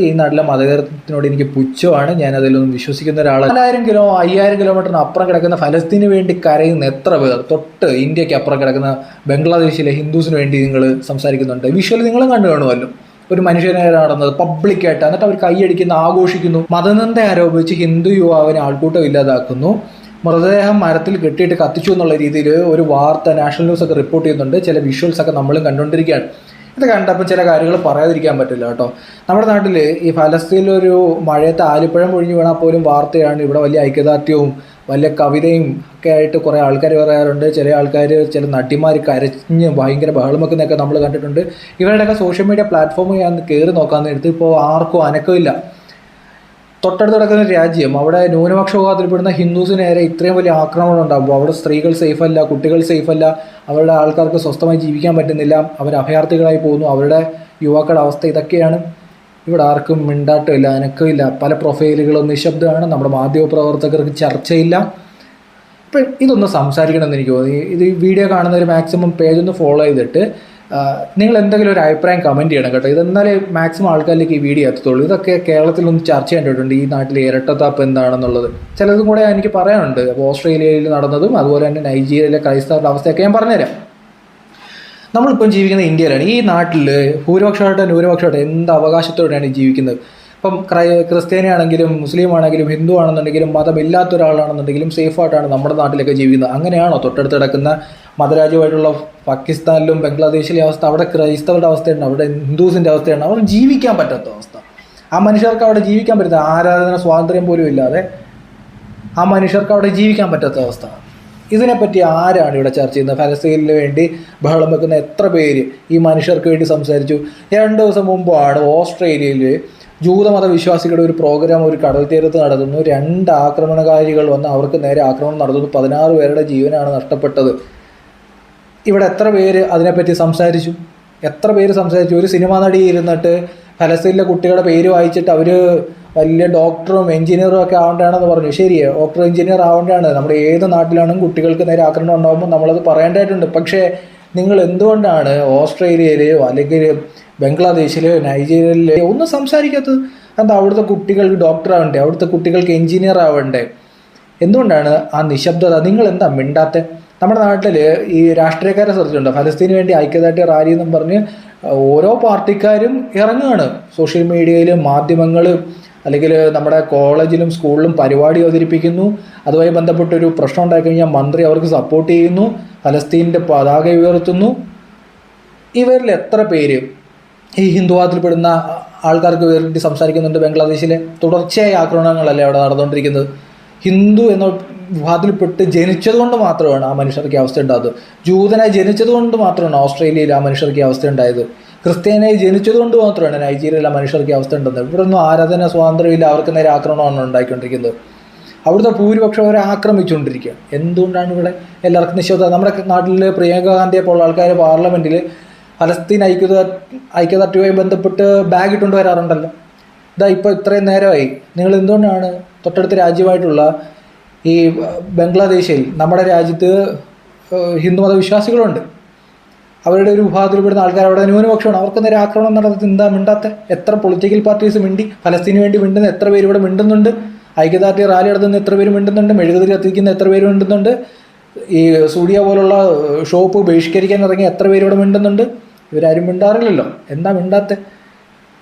ഈ നാട്ടിലെ മതകരത്തിനോട് എനിക്ക് പുച്ഛമാണ്. ഞാൻ അതിലൊന്നും വിശ്വസിക്കുന്ന ഒരാളാണ് നാലായിരം കിലോ അയ്യായിരം കിലോമീറ്ററിന് അപ്പുറം കിടക്കുന്ന ഫലസ്തീന് വേണ്ടി കരയുന്ന എത്ര പേർ? തൊട്ട് ഇന്ത്യയ്ക്ക് അപ്പുറം കിടക്കുന്ന ബംഗ്ലാദേശിലെ ഹിന്ദുസിന് വേണ്ടി നിങ്ങൾ സംസാരിക്കുന്നുണ്ട്. വിഷ്വൽ നിങ്ങളും കണ്ടു കാണുമല്ലോ. ഒരു മനുഷ്യനെ നടന്നത് പബ്ലിക്കായിട്ട്. എന്നിട്ട് അവർ കൈയടിക്കുന്നു ആഘോഷിക്കുന്നു. മതനിന്ദ ആരോപിച്ച് ഹിന്ദു യുവാവിനെ ആൾക്കൂട്ടം ഇല്ലാതാക്കുന്നു. മൃതദേഹം മരത്തിൽ കെട്ടിയിട്ട് കത്തിച്ചു എന്നുള്ള രീതിയിൽ ഒരു വാർത്ത നാഷണൽ ന്യൂസ് ഒക്കെ റിപ്പോർട്ട് ചെയ്യുന്നുണ്ട്. ചില വിഷ്വൽസ് ഒക്കെ നമ്മളും കണ്ടുകൊണ്ടിരിക്കുകയാണ്. ഇത് കണ്ടപ്പോൾ ചില കാര്യങ്ങൾ പറയാതിരിക്കാൻ പറ്റില്ല കേട്ടോ. നമ്മുടെ നാട്ടിൽ ഈ ഫലസ്തീനിലൊരു മഴയത്തെ ആലിപ്പഴം ഒഴിഞ്ഞു വീണാൽ പോലും വാർത്തയാണ് ഇവിടെ വലിയ ഐക്യദാർഢ്യവും വലിയ കവിതയും ഒക്കെ ആയിട്ട് കുറേ ആൾക്കാർ പറയാറുണ്ട്. ചില ആൾക്കാർ ചില നടിമാർ കരഞ്ഞ് ഭയങ്കര ബഹളം വെക്കുന്നതൊക്കെ നമ്മൾ കണ്ടിട്ടുണ്ട്. ഇവരുടെയൊക്കെ സോഷ്യൽ മീഡിയ പ്ലാറ്റ്ഫോം ഞാൻ കയറി നോക്കാൻ നേരത്ത് ഇപ്പോൾ ആർക്കും അനക്കമില്ല. തൊട്ടടുത്ത് കിടക്കുന്ന രാജ്യം. അവിടെ ന്യൂനപക്ഷ വിഭാഗത്തിൽപ്പെടുന്ന ഹിന്ദുസിന് ഇത്രയും വലിയ ആക്രമണം ഉണ്ടാകുമ്പോൾ അവിടെ സ്ത്രീകൾ സേഫ് അല്ല കുട്ടികൾ സേഫ് അല്ല അവരുടെ ആൾക്കാർക്ക് സ്വസ്ഥമായി ജീവിക്കാൻ പറ്റുന്നില്ല അവർ അഭയാർത്ഥികളായി പോകുന്നു. അവരുടെ യുവാക്കളുടെ അവസ്ഥ ഇതൊക്കെയാണ്. ഇവിടെ ആർക്കും മിണ്ടാട്ടമില്ല അനക്കമില്ല. പല പ്രൊഫൈലുകളും നിശബ്ദമാണ്. നമ്മുടെ മാധ്യമപ്രവർത്തകർക്ക് ചർച്ചയില്ല. ഇപ്പം ഇതൊന്ന് സംസാരിക്കണമെന്ന് എനിക്ക് തോന്നി. ഇത് വീഡിയോ കാണുന്നവർ മാക്സിമം പേജൊന്ന് ഫോളോ ചെയ്തിട്ട് നിങ്ങൾ എന്തെങ്കിലും ഒരു അഭിപ്രായം കമന്റ് ചെയ്യണം കേട്ടോ. ഇതെന്നാലേ മാക്സിമം ആൾക്കാരിലേക്ക് ഈ വീഡിയോ എത്തത്തുള്ളൂ. ഇതൊക്കെ കേരളത്തിൽ ഒന്ന് ചർച്ച ചെയ്യേണ്ടിട്ടുണ്ട് ഈ നാട്ടിൽ ഇരട്ടത്താപ്പ് എന്താണെന്നുള്ളത്. ചിലതും കൂടെ എനിക്ക് പറയാനുണ്ട്. അപ്പോൾ ഓസ്ട്രേലിയയിൽ നടന്നതും അതുപോലെ തന്നെ നൈജീരിയയിലെ ക്രൈസ്തവരുടെ അവസ്ഥയൊക്കെ ഞാൻ പറഞ്ഞുതരാം. നമ്മളിപ്പം ജീവിക്കുന്ന ഇന്ത്യയിലാണ്. ഈ നാട്ടിൽ ഭൂരിപക്ഷമായിട്ട് ന്യൂനപക്ഷമായിട്ട് എന്ത് അവകാശത്തോടെയാണ് ജീവിക്കുന്നത്? ഇപ്പം ക്രൈ ക്രിസ്ത്യാനിയാണെങ്കിലും മുസ്ലിം ആണെങ്കിലും ഹിന്ദു ആണെന്നുണ്ടെങ്കിലും മതമില്ലാത്ത ഒരാളാണെന്നുണ്ടെങ്കിലും സേഫായിട്ടാണ് നമ്മുടെ നാട്ടിലൊക്കെ ജീവിക്കുന്നത്. അങ്ങനെയാണോ തൊട്ടടുത്ത് കിടക്കുന്ന മതരാജ്യമായിട്ടുള്ള പാകിസ്ഥാനിലും ബംഗ്ലാദേശിലെ അവസ്ഥ അവിടെ ക്രൈസ്തവരുടെ അവസ്ഥയുണ്ട് അവിടെ ഹിന്ദുസിന്റെ അവസ്ഥയാണ് അവർ ജീവിക്കാൻ പറ്റാത്ത അവസ്ഥ. ആ മനുഷ്യർക്ക് അവിടെ ജീവിക്കാൻ പറ്റുന്ന ആരാധന സ്വാതന്ത്ര്യം പോലും ഇല്ലാതെ ആ മനുഷ്യർക്ക് അവിടെ ജീവിക്കാൻ പറ്റാത്ത അവസ്ഥ. ഇതിനെപ്പറ്റി ആരാണ് ഇവിടെ ചർച്ച ചെയ്യുന്നത്? ഫലസ്തീനിന് വേണ്ടി ബഹളം വെക്കുന്ന എത്ര പേര് ഈ മനുഷ്യർക്ക് വേണ്ടി സംസാരിച്ചു? രണ്ട് ദിവസം മുമ്പാണ് ഓസ്ട്രേലിയയിൽ ജൂതമത വിശ്വാസികളുടെ ഒരു പ്രോഗ്രാം ഒരു കടൽ തീരത്ത് നടത്തുന്നു രണ്ട് ആക്രമണകാരികൾ വന്ന് അവർക്ക് നേരെ ആക്രമണം നടത്തുന്നു പതിനാറ് പേരുടെ ജീവനാണ് നഷ്ടപ്പെട്ടത്. ഇവിടെ എത്ര പേര് അതിനെപ്പറ്റി സംസാരിച്ചു? എത്ര പേര് സംസാരിച്ചു? ഒരു സിനിമ നടി ഇരുന്നിട്ട് ഫലസ്തീനിലെ കുട്ടികളുടെ പേര് വായിച്ചിട്ട് അവർ വലിയ ഡോക്ടറും എഞ്ചിനീയറും ഒക്കെ ആവേണ്ടതാണെന്ന് പറഞ്ഞു. ശരിയേ ഡോക്ടർ എഞ്ചിനീയർ ആവേണ്ടതാണ് നമ്മുടെ ഏത് നാട്ടിലാണെങ്കിലും കുട്ടികൾക്ക് നേരെ ആക്രമണം ഉണ്ടാകുമ്പോൾ നമ്മളത് പറയേണ്ടതായിട്ടുണ്ട്. പക്ഷേ നിങ്ങൾ എന്തുകൊണ്ടാണ് ഓസ്ട്രേലിയയിലെയോ അല്ലെങ്കിൽ ബംഗ്ലാദേശിലെയോ നൈജീരിയയിലെയോ ഒന്നും സംസാരിക്കാത്തത്? എന്താ അവിടുത്തെ കുട്ടികൾക്ക് ഡോക്ടർ ആവണ്ടേ? അവിടുത്തെ കുട്ടികൾക്ക് എഞ്ചിനീയർ ആവണ്ടേ? എന്തുകൊണ്ടാണ് ആ നിശബ്ദത? നിങ്ങൾ എന്താ മിണ്ടാത്തെ? നമ്മുടെ നാട്ടിൽ ഈ രാഷ്ട്രീയക്കാരെ ശ്രദ്ധിച്ചിട്ടുണ്ട്? ഫലസ്തീന് വേണ്ടി ഐക്യദാർഢ്യ റാലി എന്നും പറഞ്ഞ് ഓരോ പാർട്ടിക്കാരും ഇറങ്ങുകയാണ്. സോഷ്യൽ മീഡിയയിലും മാധ്യമങ്ങൾ അല്ലെങ്കിൽ നമ്മുടെ കോളേജിലും സ്കൂളിലും പരിപാടി അവതരിപ്പിക്കുന്നു. അതുമായി ബന്ധപ്പെട്ടൊരു പ്രശ്നം ഉണ്ടായി കഴിഞ്ഞാൽ മന്ത്രി അവർക്ക് സപ്പോർട്ട് ചെയ്യുന്നു. ഫലസ്തീന്റെ പതാക ഉയർത്തുന്നു. ഇവരിൽ എത്ര പേര് ഈ ഹിന്ദുവാദത്തിൽപ്പെടുന്ന ആൾക്കാർക്ക് വേണ്ടി സംസാരിക്കുന്നുണ്ട് ബംഗ്ലാദേശിലെ? തുടർച്ചയായ ആക്രമണങ്ങളല്ലേ അവിടെ നടന്നുകൊണ്ടിരിക്കുന്നത്? ഹിന്ദു എന്ന വിഭാഗത്തിൽപ്പെട്ട് ജനിച്ചതുകൊണ്ട് മാത്രമാണ് ആ മനുഷ്യർക്ക് അവസ്ഥ ഉണ്ടായത്. ജൂതനായി ജനിച്ചതുകൊണ്ട് മാത്രമാണ് ഓസ്ട്രേലിയയിൽ ആ മനുഷ്യർക്ക് അവസ്ഥ ഉണ്ടായത്. ക്രിസ്ത്യാനായി ജനിച്ചതുകൊണ്ട് മാത്രമാണ് നൈജീരിയയിൽ ആ മനുഷ്യർക്ക് അവസ്ഥ ഉണ്ടെന്നത് ഇവിടെ ഒന്നും ആരാധന സ്വാതന്ത്ര്യമില്ല അവർക്ക് നേരെ ആക്രമണമാണ് ഉണ്ടായിക്കൊണ്ടിരിക്കുന്നത്. അവിടുത്തെ ഭൂരിപക്ഷം അവരെ ആക്രമിച്ചുകൊണ്ടിരിക്കുക എന്തുകൊണ്ടാണ് ഇവിടെ എല്ലാവർക്കും നിശ്ചയത നമ്മുടെ നാട്ടിൽ പ്രിയങ്ക ഗാന്ധിയെ പോലുള്ള ആൾക്കാർ പാർലമെന്റിൽ ഫലസ്തീൻ ഐക്യത ഐക്യദാർഢ്യവുമായി ബന്ധപ്പെട്ട് ബാഗ് ഇട്ടുകൊണ്ട് വരാറുണ്ടല്ലോ. ഇതാ ഇപ്പോൾ ഇത്രയും നേരമായി. നിങ്ങൾ എന്തുകൊണ്ടാണ് തൊട്ടടുത്ത രാജ്യമായിട്ടുള്ള ഈ ബംഗ്ലാദേശിൽ നമ്മുടെ രാജ്യത്ത് ഹിന്ദുമത വിശ്വാസികളുണ്ട് അവരുടെ ഒരു വിഭാഗത്തിൽപ്പെടുന്ന ആൾക്കാർ അവിടെ ന്യൂനപക്ഷമാണ്. അവർക്ക് നേരെ ആക്രമണം നടത്തി എന്താ മിണ്ടാത്ത? എത്ര പൊളിറ്റിക്കൽ പാർട്ടീസ് മിണ്ടി? ഫലസ്തീന് വേണ്ടി മിണ്ടുന്ന എത്ര പേര് ഇവിടെ മിണ്ടുന്നുണ്ട്? ഐക്യദാർഢ്യ റാലി നടത്തുന്ന എത്ര പേര് മിണ്ടുന്നുണ്ട്? മെഴുകുതിരി കത്തിക്കുന്ന എത്ര പേര് മിണ്ടുന്നുണ്ട്? ഈ സൂര്യ പോലുള്ള ഷോപ്പ് ബഹിഷ്കരിക്കാൻ ഇറങ്ങി എത്ര പേര് ഇവിടെ മിണ്ടുന്നുണ്ട്? ഇവരാരും മിണ്ടാറില്ലല്ലോ. എന്താ മിണ്ടാത്ത?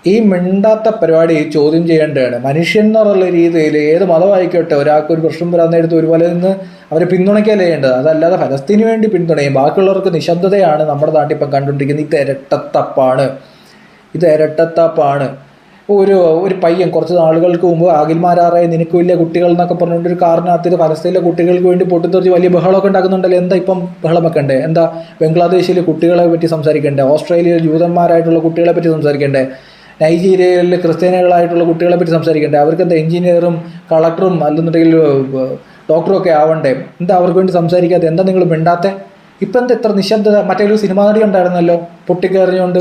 ഈ മിണ്ടാത്ത പരിപാടി ചോദ്യം ചെയ്യേണ്ടതാണ്. മനുഷ്യൻ എന്നുള്ള രീതിയിൽ ഏത് മതമായിക്കോട്ടെ ഒരാൾക്ക് ഒരു പ്രശ്നം വരാൻ നേരത്ത് ഒരുപോലെ നിന്ന് അവരെ പിന്തുണയ്ക്കല്ലേ ചെയ്യേണ്ടത്? അതല്ലാതെ ഫലസ്തീന് വേണ്ടി പിന്തുണയും ബാക്കിയുള്ളവർക്ക് നിശബ്ദതയാണ് നമ്മുടെ നാട്ടിൽ ഇപ്പം കണ്ടുകൊണ്ടിരിക്കുന്നത്. ഇത് ഇരട്ടത്തപ്പാണ്. ഇത് ഇരട്ടത്തപ്പാണ്. ഒരു ഒരു പയ്യൻ കുറച്ച് നാളുകൾക്ക് മുമ്പ് അഖിൽമാരാറായ നിനക്ക് വലിയ കുട്ടികൾ എന്നൊക്കെ പറഞ്ഞുകൊണ്ട് ഒരു കാറിനകത്ത് ഇത് ഫലസ്തീനിലെ കുട്ടികൾക്ക് വേണ്ടി പൊട്ടിത്തെറിച്ച് വലിയ ബഹളമൊക്കെ ഉണ്ടാക്കുന്നുണ്ടല്ലോ. എന്താ ഇപ്പം ബഹളം എന്താ ബംഗ്ലാദേശിലെ കുട്ടികളെ പറ്റി സംസാരിക്കണ്ടേ? ഓസ്ട്രേലിയയിൽ ജൂതന്മാരായിട്ടുള്ള കുട്ടികളെ പറ്റി സംസാരിക്കണ്ടേ? നൈജീരിയയിൽ ക്രിസ്ത്യാനികളായിട്ടുള്ള കുട്ടികളെ പറ്റി സംസാരിക്കണ്ടേ? അവർക്ക് എന്താ എഞ്ചിനീയറും കളക്ടറും അല്ലെന്നുണ്ടെങ്കിൽ ഡോക്ടറും ഒക്കെ ആവണ്ടേ? എന്താ അവർക്ക് വേണ്ടി സംസാരിക്കാതെ? എന്താ നിങ്ങൾ മിണ്ടാത്തെ? ഇപ്പം എന്താ ഇത്ര നിശബ്ദത? മറ്റേ ഒരു സിനിമാ നടി ഉണ്ടായിരുന്നല്ലോ പൊട്ടിക്കറിഞ്ഞുകൊണ്ട്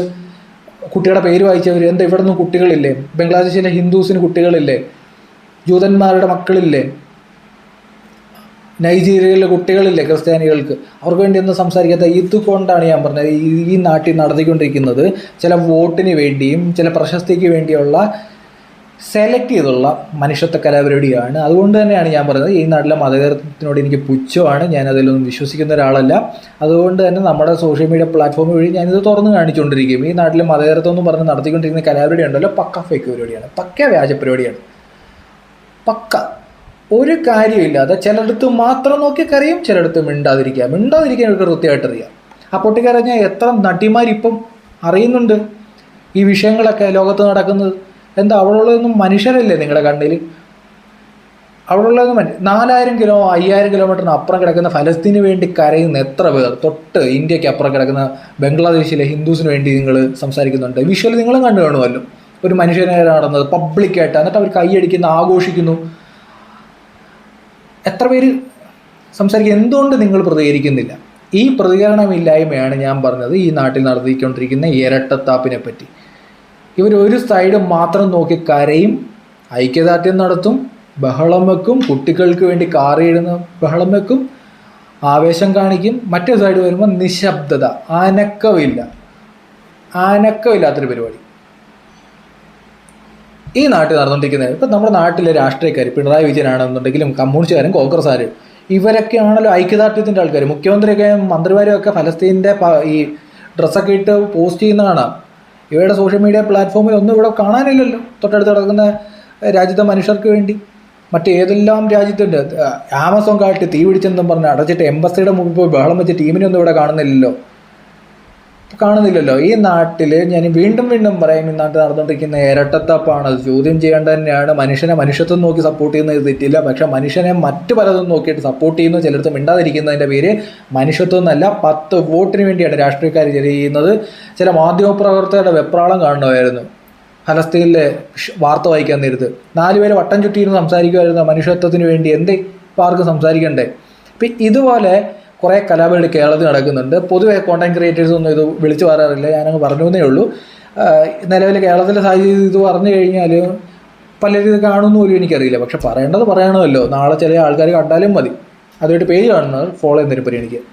കുട്ടികളുടെ പേര് വായിച്ചവർ എന്താ ഇവിടെ നിന്നും കുട്ടികളില്ലേ? ബംഗ്ലാദേശിലെ ഹിന്ദുസിന് കുട്ടികളില്ലേ? ജൂതന്മാരുടെ മക്കളില്ലേ? നൈജീരിയയിലെ കുട്ടികളില്ലേ ക്രിസ്ത്യാനികൾക്ക്? അവർക്ക് വേണ്ടി ഒന്നും സംസാരിക്കാത്ത? ഇതുകൊണ്ടാണ് ഞാൻ പറഞ്ഞത്. ഈ നാട്ടിൽ നടത്തിക്കൊണ്ടിരിക്കുന്നത് ചില വോട്ടിന് വേണ്ടിയും ചില പ്രശസ്തിക്ക് വേണ്ടിയുള്ള സെലക്ട് ചെയ്തുള്ള മനുഷ്യത്വ കലാപരിപാടിയാണ്. അതുകൊണ്ട് തന്നെയാണ് ഞാൻ പറയുന്നത് ഈ നാട്ടിലെ മതേതരത്വത്തിനോട് എനിക്ക് പുച്ഛമാണ്. ഞാൻ അതിലൊന്നും വിശ്വസിക്കുന്ന ഒരാളല്ല. അതുകൊണ്ട് തന്നെ നമ്മുടെ സോഷ്യൽ മീഡിയ പ്ലാറ്റ്ഫോം വഴി ഞാനിത് തുറന്ന് കാണിച്ചുകൊണ്ടിരിക്കും ഈ നാട്ടിലെ മതകരത്വം എന്ന് പറഞ്ഞ് നടത്തിക്കൊണ്ടിരിക്കുന്ന കലാപരിപാടി ഉണ്ടല്ലോ പക്ക ഫേക്ക് പരിപാടിയാണ്. പക്ക വ്യാജ പരിപാടിയാണ്. പക്ക. ഒരു കാര്യമില്ലാതെ ചിലയിടത്ത് മാത്രം നോക്കി കറിയും ചിലയിടത്ത് മിണ്ടാതിരിക്കുക. മിണ്ടാതിരിക്കാൻ ഇവർക്ക് കൃത്യമായിട്ട് അറിയാം. ആ പൊട്ടിക്കരഞ്ഞ എത്ര നടിമാരിപ്പം അറിയുന്നുണ്ട് ഈ വിഷയങ്ങളൊക്കെ ലോകത്ത് നടക്കുന്നത്. എന്താ അവിടെയുള്ളതൊന്നും മനുഷ്യരല്ലേ നിങ്ങളുടെ കണ്ണിൽ അവിടെയുള്ളതൊന്നും നാലായിരം കിലോ അയ്യായിരം കിലോമീറ്ററിന് അപ്പുറം കിടക്കുന്ന ഫലസ്തീന് വേണ്ടി കരയുന്ന എത്ര പേർ? തൊട്ട് ഇന്ത്യയ്ക്ക് അപ്പുറം കിടക്കുന്ന ബംഗ്ലാദേശിലെ ഹിന്ദുസിന് വേണ്ടി നിങ്ങൾ സംസാരിക്കുന്നുണ്ട്. വിഷ്വൽ നിങ്ങളും കണ്ടു കാണുമല്ലോ. ഒരു മനുഷ്യനെ നടന്നത് പബ്ലിക്കായിട്ട് എന്നിട്ട് അവർ കൈയടിക്കുന്ന ആഘോഷിക്കുന്നു. എത്ര പേര് സംസാരിക്കുക എന്തുകൊണ്ട് നിങ്ങൾ പ്രതികരിക്കുന്നില്ല? ഈ പ്രതികരണമില്ലായ്മയാണ് ഞാൻ പറഞ്ഞത് ഈ നാട്ടിൽ നടത്തിക്കൊണ്ടിരിക്കുന്ന ഇരട്ടത്താപ്പിനെ പറ്റി ഇവർ ഒരു സൈഡ് മാത്രം നോക്കി കരയും ഐക്യദാർഢ്യം നടത്തും ബഹളം വെക്കും കുട്ടികൾക്ക് വേണ്ടി കാറിയിടുന്ന ബഹളം വെക്കും ആവേശം കാണിക്കും. മറ്റേ സൈഡ് വരുമ്പോൾ നിശബ്ദത അനക്കമില്ല. അനക്കമില്ലാത്തൊരു പരിപാടി. ഈ നാട്ടിൽ നടന്നുകൊണ്ടിരിക്കുന്നത് ഇപ്പം നമ്മുടെ നാട്ടിലെ രാഷ്ട്രീയക്കാർ പിണറായി വിജയനാണെന്നുണ്ടെങ്കിലും കമ്മ്യൂണിസ്റ്റുകാരും കോൺഗ്രസ്സുകാരും ഇവരൊക്കെയാണല്ലോ ഐക്യദാർഢ്യത്തിന്റെ ആൾക്കാർ മുഖ്യമന്ത്രിയൊക്കെ മന്ത്രിമാരും ഒക്കെ ഫലസ്തീന്റെ ഈ ഡ്രസ്സൊക്കെ ഇട്ട് പോസ്റ്റ് ചെയ്യുന്ന കാണാം. ഇവയുടെ സോഷ്യൽ മീഡിയ പ്ലാറ്റ്ഫോമിൽ ഒന്നും ഇവിടെ കാണാനില്ലല്ലോ. തൊട്ടടുത്ത് കിടക്കുന്ന രാജ്യത്തെ മനുഷ്യർക്ക് വേണ്ടി. മറ്റേതെല്ലാം രാജ്യത്തുണ്ട്. ആമസോൺ കാട്ടി തീ പിടിച്ചെന്നും പറഞ്ഞ് അടച്ചിട്ട് എംബസിയുടെ മുമ്പിൽ പോയി ബഹളം വെച്ച് ടീമിനെ ഒന്നും ഇവിടെ കാണുന്നില്ലല്ലോ. കാണുന്നില്ലല്ലോ. ഈ നാട്ടിൽ ഞാൻ വീണ്ടും വീണ്ടും പറയും ഈ നാട്ടിൽ നടന്നുകൊണ്ടിരിക്കുന്ന ഇരട്ടത്തപ്പാണ്. അത് ചോദ്യം ചെയ്യേണ്ട തന്നെയാണ്. മനുഷ്യനെ മനുഷ്യത്വം നോക്കി സപ്പോർട്ട് ചെയ്യുന്നത് തെറ്റില്ല. പക്ഷെ മനുഷ്യനെ മറ്റു പലതും നോക്കിയിട്ട് സപ്പോർട്ട് ചെയ്യുന്നു. ചിലടത്ത് മിണ്ടാതിരിക്കുന്നതിന്റെ പേര് മനുഷ്യത്വം എന്നല്ല പത്ത് വോട്ടിന് വേണ്ടിയാണ് രാഷ്ട്രീയക്കാർ ചെയ്യുന്നത്. ചില മാധ്യമപ്രവർത്തകരുടെ വെപ്രാളം കാണുമായിരുന്നു ഫലസ്തീനിലെ വാർത്ത വായിക്കാൻ നേരത്ത്. നാലുപേര് വട്ടം ചുറ്റിയിരുന്ന് സംസാരിക്കുമായിരുന്നു മനുഷ്യത്വത്തിന് വേണ്ടി. എന്തേ? ഇപ്പോൾ ആർക്കും സംസാരിക്കണ്ടേ? ഇപ്പം ഇതുപോലെ കുറേ കലാപരിപാടി കേരളത്തിൽ നടക്കുന്നുണ്ട്. പൊതുവെ കോണ്ടന്റ് ക്രിയേറ്റേഴ്സ് ഒന്നും ഇത് വിളിച്ചു പറയാറില്ല. ഞാനങ്ങ് പറഞ്ഞു എന്നേ ഉള്ളൂ. നിലവിൽ കേരളത്തിലെ സാഹചര്യം ഇത് പറഞ്ഞു കഴിഞ്ഞാൽ പലരും ഇത് കാണുമെന്ന് പോലും എനിക്കറിയില്ല. പക്ഷെ പറയേണ്ടത് പറയണമല്ലോ. നാളെ ചില ആൾക്കാർ കണ്ടാലും മതി. അതുമായിട്ട് പേജ് കാണുന്നവർ ഫോളോ ചെയ്യുന്നതിന് പരിഗണിക്കുക